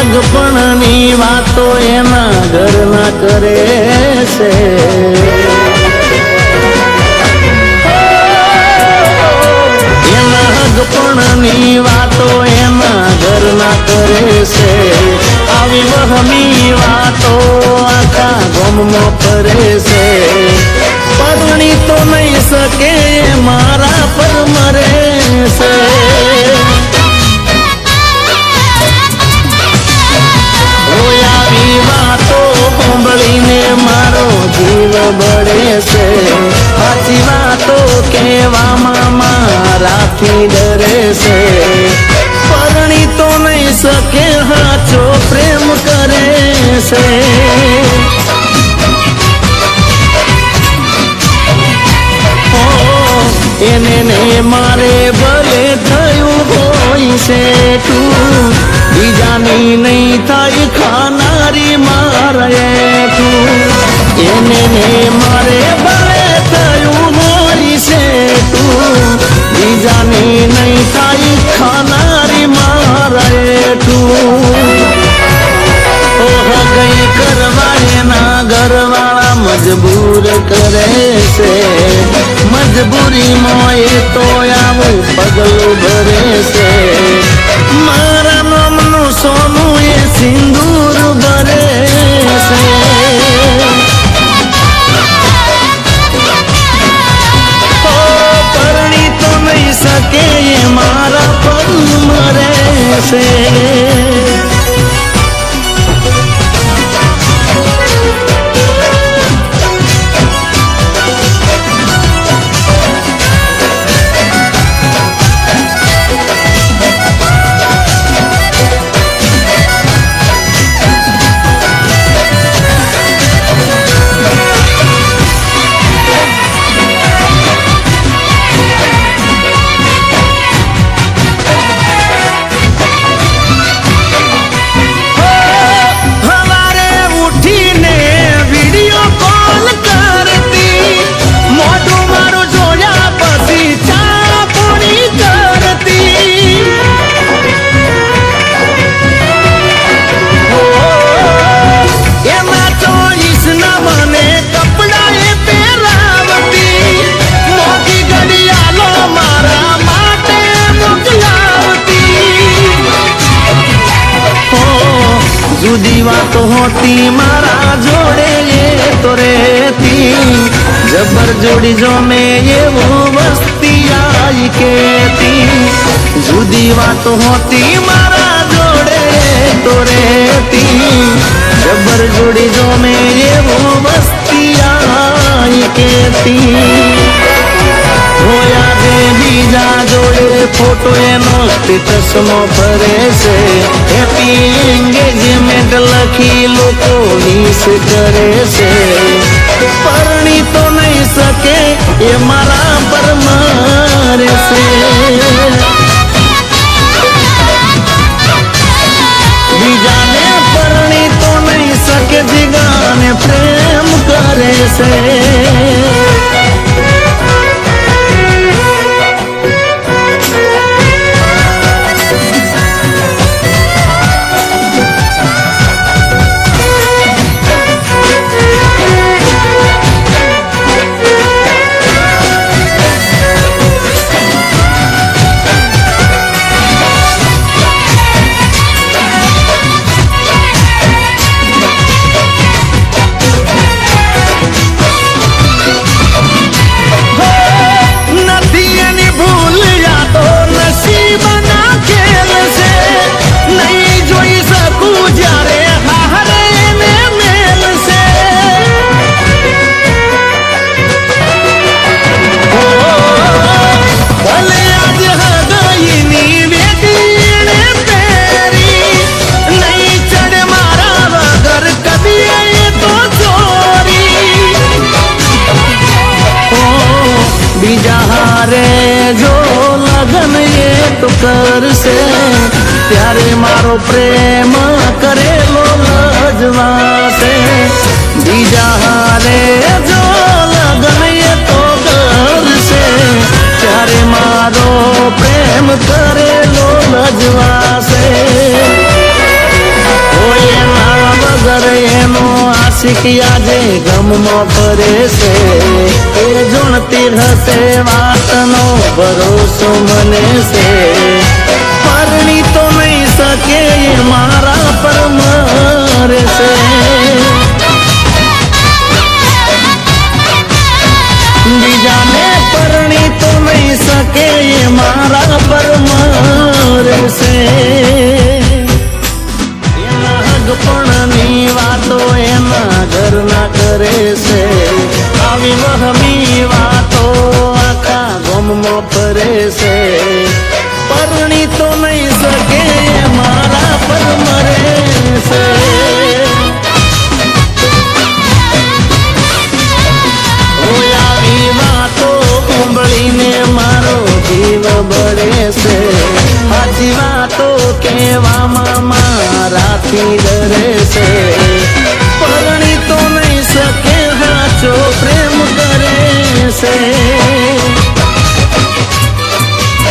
નાગપણની વાતો એના ઘરના કરે છે. નાગપણની વાતો એના ઘરના કરે છે. આવી વહમી વાતો આખા ગમમાં મારાથી ડરે છે પરણી તો નહીં શકે હાચો પ્રેમ કરે છે ઓ, એને ને મારે ભલે થયું હોય છે તું બીજાની નહીં થાય ખાનારી મારે તું એને ને બીજાની નહીં થાય ખાનારી મારે તું ગઈ કરવા એના ઘરવાળા મજબૂર કરે છે મજબૂરીમાં એ તો આવું પગલું ભરે મરે જુદી વાતો હોતી મારા જોડે એ તો રેતી જબર જોડી જો મેં એવું વસ્તી આઈ કેતી જુદી વાતો હોતી મારા જોડે એ તો રેતી જબર જોડી જો મેં એવું વસ્તી આઈ કેતી હોયા જે બીજા જોડે ફોટો એનો સ્ટેટસમાં ફરે છે. હેપી એન્ગેજમેન્ટ લખી લોકો મિસ કરે છે. પરણી તો નહીં શકે, એ મારા પર મારે છે. બીજાને પરણી તો નહીં શકે, જીગાને પ્રેમ કરે છે. પ્રેમ કરેલો લજવાસે બીજા હારે જો લગન તો કરશે ત્યારે મારો પ્રેમ કરેલો લજવાસે કોઈ ના વગર એનો આશિક આજે ગમમાં ફરે છે એ જોણતી હશે, વાતનો ભરોસો મને છે એ મારા પર મરે બીજાને પરણી તો નહીં શકે, એ મારા પર છે. એના હગપણની વાતો એના કહેવામાં મારાથી ડરે છે. પરણી તો નહીં શકે સાચો પ્રેમ કરે છે.